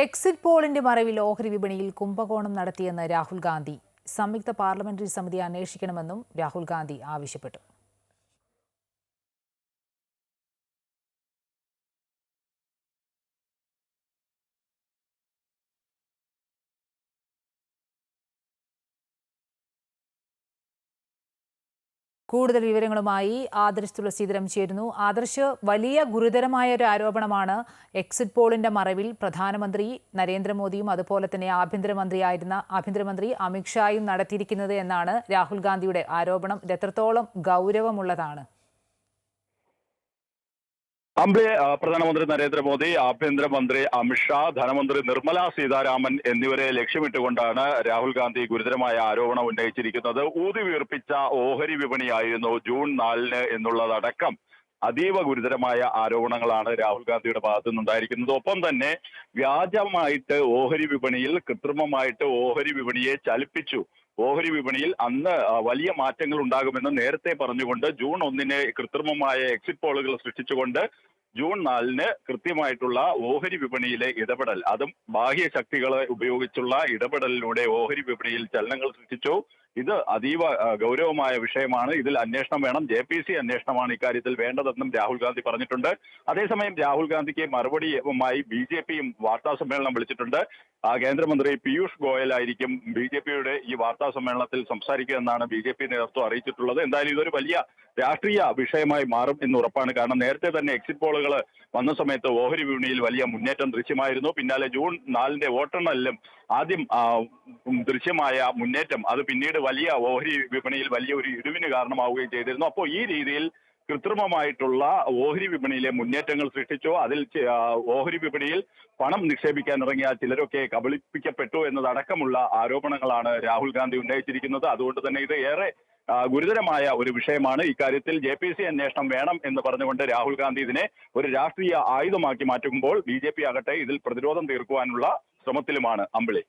Exit പോളിന്റെ മറവിൽ ഓഹരി വിപണിയിൽ കുംഭകോണം നടത്തിയെന്ന് രാഹുൽ ഗാന്ധി. സംയുക്ത പാർലമെന്ററി സമിതി അന്വേഷിക്കണമെന്നും രാഹുൽ ഗാന്ധി ആവശ്യപ്പെട്ടു. കൂടുതൽ വിവരങ്ങളുമായി ആദർശ് തുളസീധരം ചേരുന്നു. ആദർശ് വലിയ ഗുരുതരമായ ഒരു ആരോപണമാണ് എക്സിറ്റ് പോളിന്റെ മറവിൽ പ്രധാനമന്ത്രി നരേന്ദ്രമോദിയും അതുപോലെ തന്നെ ആഭ്യന്തരമന്ത്രിയായിരുന്ന ആഭ്യന്തരമന്ത്രി അമിത്ഷായും നടത്തിയിരിക്കുന്നത് എന്നാണ് രാഹുൽ ഗാന്ധിയുടെ ആരോപണം. ഇത് എത്രത്തോളം ഗൗരവമുള്ളതാണ്? ആ, പ്രധാനമന്ത്രി നരേന്ദ്രമോദി ആഭ്യന്തരമന്ത്രി അമിത്ഷാ ധനമന്ത്രി നിർമ്മല സീതാരാമൻ എന്നിവരെ ലക്ഷ്യമിട്ടുകൊണ്ടാണ് രാഹുൽ ഗാന്ധി ഗുരുതരമായ ആരോപണം ഉന്നയിച്ചിരിക്കുന്നത്. ഊതി വീർപ്പിച്ച ഓഹരി വിപണിയായിരുന്നു ജൂൺ നാലിന് എന്നുള്ളതടക്കം അതീവ ഗുരുതരമായ ആരോപണങ്ങളാണ് രാഹുൽ ഗാന്ധിയുടെ ഭാഗത്തു നിന്നുണ്ടായിരിക്കുന്നത് ഒപ്പം തന്നെ വ്യാജമായിട്ട് ഓഹരി വിപണിയിൽ കൃത്രിമമായിട്ട് ഓഹരി വിപണിയെ ചലിപ്പിച്ചു. ഓഹരി വിപണിയിൽ അന്ന് വലിയ മാറ്റങ്ങൾ ഉണ്ടാകുമെന്ന് നേരത്തെ പറഞ്ഞുകൊണ്ട് ജൂൺ ഒന്നിന് കൃത്രിമമായ എക്സിറ്റ് പോളുകൾ സൃഷ്ടിച്ചുകൊണ്ട് ജൂൺ നാലിന് കൃത്യമായിട്ടുള്ള ഓഹരി വിപണിയിലെ ഇടപെടൽ അതും ബാഹ്യ ശക്തികളെ ഉപയോഗിച്ചുള്ള ഇടപെടലിലൂടെ ഓഹരി വിപണിയിൽ ചലനങ്ങൾ സൃഷ്ടിച്ചു. ഇത് അതീവ ഗൗരവമായ വിഷയമാണ്. ഇതിൽ അന്വേഷണം വേണം. ജെ പി സി അന്വേഷണമാണ് ഇക്കാര്യത്തിൽ വേണ്ടതെന്നും രാഹുൽ ഗാന്ധി പറഞ്ഞിട്ടുണ്ട്. അതേസമയം രാഹുൽ ഗാന്ധിക്ക് മറുപടിയുമായി ബി ജെ പിയും വാർത്താ സമ്മേളനം വിളിച്ചിട്ടുണ്ട്. കേന്ദ്രമന്ത്രി പീയൂഷ് ഗോയൽ ആയിരിക്കും ബി ജെ പിയുടെ ഈ വാർത്താ സമ്മേളനത്തിൽ സംസാരിക്കുക എന്നാണ് ബി ജെ പി നേതൃത്വം അറിയിച്ചിട്ടുള്ളത്. എന്തായാലും ഇതൊരു വലിയ രാഷ്ട്രീയ വിഷയമായി മാറും എന്ന് ഉറപ്പാണ്. കാരണം നേരത്തെ തന്നെ എക്സിറ്റ് പോളുകൾ വന്ന സമയത്ത് ഓഹരി വിപണിയിൽ വലിയ മുന്നേറ്റം ദൃശ്യമായിരുന്നു. പിന്നാലെ ജൂൺ നാലിന്റെ വോട്ടെണ്ണലിലും ആദ്യം ദൃശ്യമായ മുന്നേറ്റം അത് പിന്നീട് വലിയ ഓഹരി വിപണിയിൽ വലിയ ഒരു ഇടിവിന് കാരണമാവുകയും ചെയ്തിരുന്നു. അപ്പോൾ ഈ രീതിയിൽ കൃത്രിമമായിട്ടുള്ള ഓഹരി വിപണിയിലെ മുന്നേറ്റങ്ങൾ സൃഷ്ടിച്ചു അതിൽ ഓഹരി വിപണിയിൽ പണം നിക്ഷേപിക്കാൻ ഇറങ്ങിയ ചിലരൊക്കെ കബളിപ്പിക്കപ്പെട്ടു എന്നതടക്കമുള്ള ആരോപണങ്ങളാണ് രാഹുൽ ഗാന്ധി ഉന്നയിച്ചിരിക്കുന്നത്. അതുകൊണ്ട് തന്നെ ഇത് ഏറെ ഗുരുതരമായ ഒരു വിഷയമാണ്. ഇക്കാര്യത്തിൽ ജെ പി സി അന്വേഷണം വേണം എന്ന് പറഞ്ഞുകൊണ്ട് രാഹുൽ ഗാന്ധി ഇതിനെ ഒരു രാഷ്ട്രീയ ആയുധമാക്കി മാറ്റുമ്പോൾ ബി ജെ പി ആകട്ടെ ഇതിൽ പ്രതിരോധം തീർക്കുവാനുള്ള ശ്രമത്തിലുമാണ് അമ്പിളി.